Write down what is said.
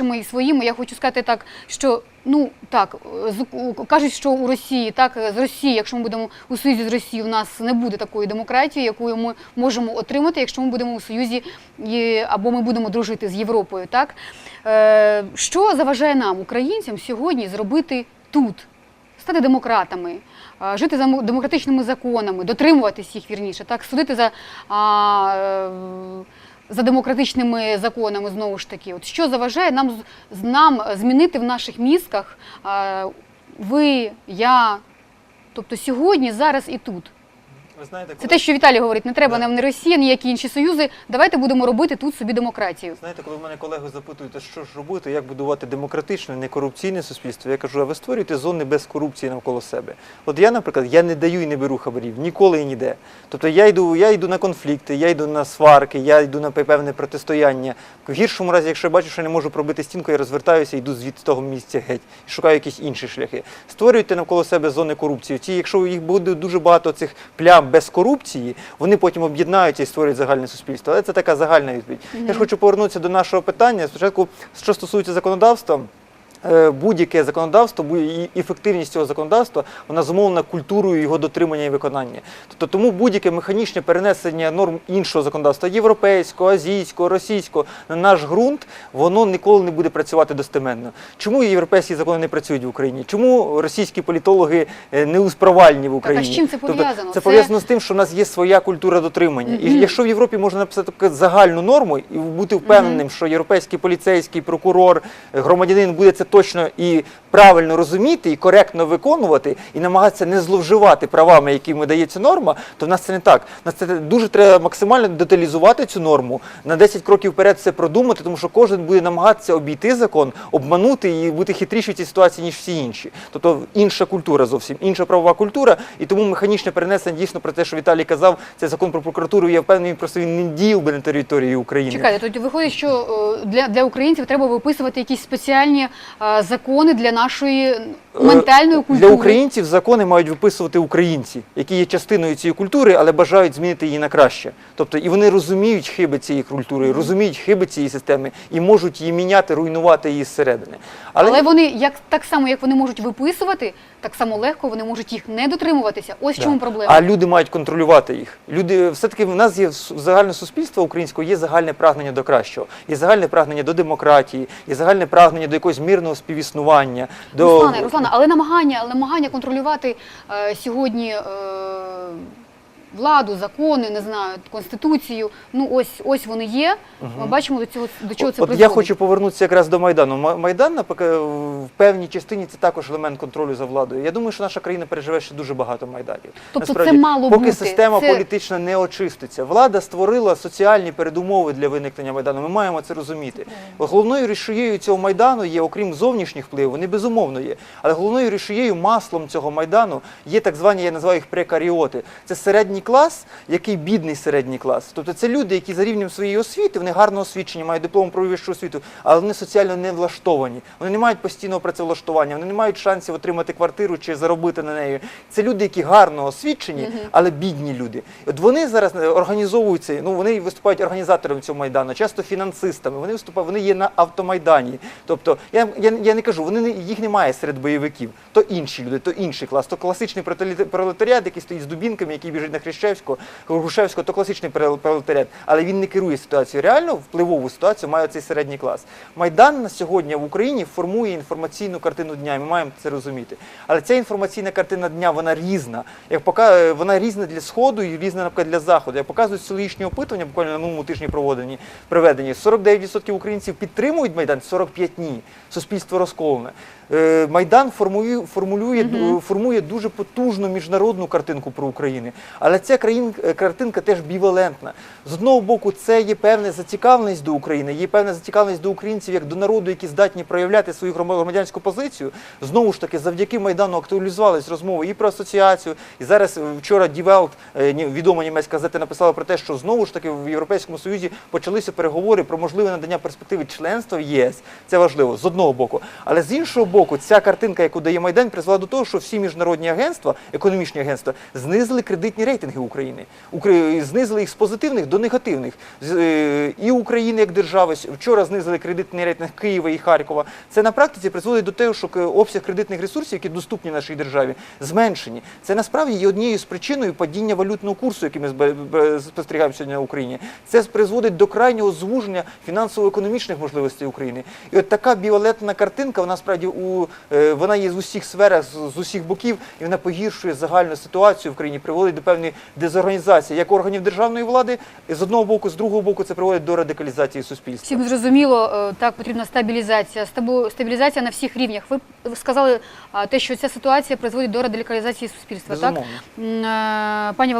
І своїми, я хочу сказати так, що ну так з- кажуть, що у Росії, так з Росії, якщо ми будемо у союзі з Росією, у нас не буде такої демократії, яку ми можемо отримати, якщо ми будемо у союзі або ми будемо дружити з Європою. Так е, що заважає нам, українцям, сьогодні зробити тут? Стати демократами, жити за демократичними законами, дотримуватись їх вірніше, так судити за, а, е, за демократичними законами знову ж таки. От що заважає нам нам змінити в наших мізках ви, я, тобто сьогодні, зараз і тут. Ви знаєте, Це коли, те, що Віталій говорить, не треба Да. нам не Росія, ніякі інші союзи. Давайте будемо робити тут собі демократію. знаєте, коли в мене колеги запитують, а що ж робити, як будувати демократичне, некорупційне суспільство, я кажу, а ви створюєте зони без корупції навколо себе. От я, наприклад, я не даю і не беру хабарів ніколи і ніде. Тобто я йду, я йду на конфлікти, я йду на сварки, я йду на певне протистояння. В гіршому разі, якщо я бачу, що я не можу пробити стінку, я розвертаюся йду звідти з того місця геть і шукаю якісь інші шляхи. Створюйте навколо себе зони корупції. Ті, якщо їх буде дуже багато цих плям без корупції, вони потім об'єднаються і створюють загальне суспільство. Але це така загальна відповідь. Я ж хочу повернутися до нашого питання. Спочатку, що стосується законодавства. Е, Будь-яке законодавство, і ефективність цього законодавства, вона зумовлена культурою його дотримання і виконання. Тобто тому будь-яке механічне перенесення норм іншого законодавства, європейського, азійського, російського, на наш ґрунт, воно ніколи не буде працювати достеменно. Чому європейські закони не працюють в Україні? Чому російські політологи е, неуспровальні в Україні? з чим це Тобто пов'язано? Це Це- пов'язано з тим, що в нас є своя культура дотримання. І якщо в Європі можна написати таку загальну норму і бути впевненим, що європейський поліцейський прокурор, громадянин буде це точно і правильно розуміти, і коректно виконувати, і намагатися не зловживати правами, якими дається норма, то в нас це не так. В нас це дуже треба максимально деталізувати цю норму, на 10 кроків вперед все продумати, тому що кожен буде намагатися обійти закон, обманути і бути хитріший в цій ситуації, ніж всі інші. Тобто інша культура зовсім, інша правова культура, і тому механічне перенесення дійсно про те, що Віталій казав, це закон про прокуратуру. Я впевнений, просто він не діяв би на території України. Чекайте, тоді виходить, що е, для, для українців треба виписувати якісь спеціальні е, закони для нашої ментальної культури. Для українців закони мають виписувати українці, які є частиною цієї культури, але бажають змінити її на краще. Тобто і вони розуміють хиби цієї культури, розуміють хиби цієї системи і можуть її міняти, руйнувати її зсередини. Але, але вони як так само, як вони можуть виписувати, так само легко вони можуть їх не дотримуватися. Ось Да. чому проблема. А люди мають контролювати їх. Люди все-таки в нас є загальне суспільство українського, є загальне прагнення до кращого, є загальне прагнення до демократії, є загальне прагнення до якогось мірного співіснування. До Руслане, Руслане, але намагання, але намагання контролювати е, сьогодні е, владу, закони, не знаю, конституцію. Ну ось ось вони є. Ми бачимо до цього до чого це От призводить. я хочу повернутися якраз до Майдану. Ма- Майдан наприклад, в певній частині це також елемент контролю за владою. Я думаю, що наша країна переживе ще дуже багато майданів. Тобто це мало поки бути. система Це- політична не очиститься. Влада створила соціальні передумови для виникнення майдану. Ми маємо це розуміти. Головною рішією цього майдану є, окрім зовнішніх впливів, вони безумовно є. Але головною рішією, маслом цього майдану є так звані, я називаю їх прекаріоти. Це середній клас, який бідний середній клас. Тобто це люди, які за рівнем своєї освіти, вони гарно освічені, мають диплом про вищу освіту, але вони соціально не влаштовані. Вони не мають постійного працевлаштування, вони не мають шансів отримати квартиру чи заробити на неї. Це люди, які гарно освічені, але бідні люди. От вони зараз е, організовуються, ну вони виступають організаторами цього майдану, часто фінансистами. Вони виступають, вони є на автомайдані. Тобто, я, я, я не кажу, вони не, їх немає серед бойовиків. То інші люди, то інший клас, то класичний пролетарі- пролетаріат, який стоїть з дубінками, який біжить на Хрещевського, Грушевського, то класичний пролетаріат. Але він не керує ситуацією. Реально впливову ситуацію має цей середній клас. Майдан на сьогодні в Україні формує інформаційну картину дня. і Ми маємо це розуміти. Але ця інформаційна картина дня вона різна. Як пока вона різна для сходу і різна, наприклад, для заходу. Як показують соціологічні опитування, буквально на минулому тижні проведені проведені, 49% українців підтримують майдан, 45% ні. Суспільство розколене. Е, Майдан формує, формулює, формує дуже потужну міжнародну картинку про Україну. Але ця країн, е, картинка теж бівалентна. З одного боку, це є певна зацікавленість до України, є певна зацікавленість до українців як до народу, які здатні проявляти свою громадянську позицію. Знову ж таки, завдяки Майдану актуалізувались розмови і про асоціацію. І зараз е, вчора Welt, е, відома німецька газета, написала про те, що знову ж таки в Європейському Союзі почалися переговори про можливе надання перспективи членства в ЄС. Це важливо з одного боку. Але з іншого боку, ця картинка, яку дає Майдан, призвела до того, що всі міжнародні агентства, економічні агентства, знизили кредитні рейтинги. Рейтинги України. Укра- Знизили їх з позитивних до негативних. Е, І України як держави вчора знизили кредитний рейтинг Києва і Харкова. Це на практиці призводить до того, що обсяг кредитних ресурсів, які доступні нашій державі, зменшені. Це насправді є однією з причиною падіння валютного курсу, який ми спостерігаємо сьогодні на Україні. Це призводить до крайнього звуження фінансово-економічних можливостей України. І от така біолетна картинка, вона справді у е, вона є з усіх сферах, з усіх боків, і вона погіршує загальну ситуацію в країні, приводить до певної дезорганізації як органів державної влади з одного боку, з другого боку, це приводить до радикалізації суспільства. Всім зрозуміло, е, так потрібна стабілізація. Стабілізація на всіх рівнях. Ви сказали те, що ця ситуація призводить до радикалізації суспільства. Безумовно. М, е, пані